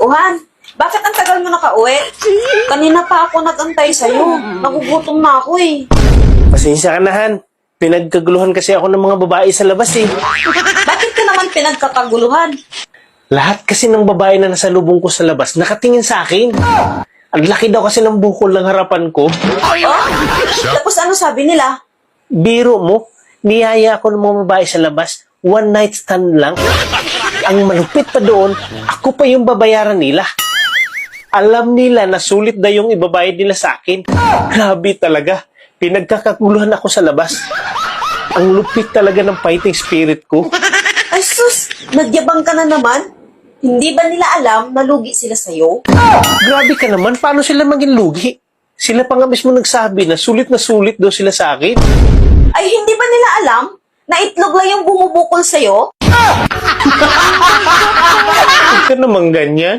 Uhan, bakit ang tagal mo nakauwi? Kanina pa ako nagantay sa'yo. Nagugutom na ako eh. Pasensya ka na, Han. Pinagkaguluhan kasi ako ng mga babae sa labas eh. Bakit ka naman pinagkakaguluhan? Lahat kasi ng babae na nasa lubong ko sa labas, nakatingin sa akin. Ang laki daw kasi ng bukol ng harapan ko. Oh? Tapos ano sabi nila? Biro mo, niyaya ako ng mga babae sa labas, one night stand lang. Ang malupit pa doon, ako pa yung babayaran nila. Alam nila na sulit na yung ibabayad nila sa akin. Grabe talaga. Pinagkakaguluhan ako sa labas. Ang lupit talaga ng fighting spirit ko. Ay sus, nagyabang ka na naman. Hindi ba nila alam na lugi sila sa'yo? Grabe ka naman, paano sila maging lugi? Sila pa nga mismo nagsabi na sulit na sulit daw sila sa akin. Ay hindi ba nila alam na itlog lang yung bumubukol sa'yo? Huwag ka naman ganyan.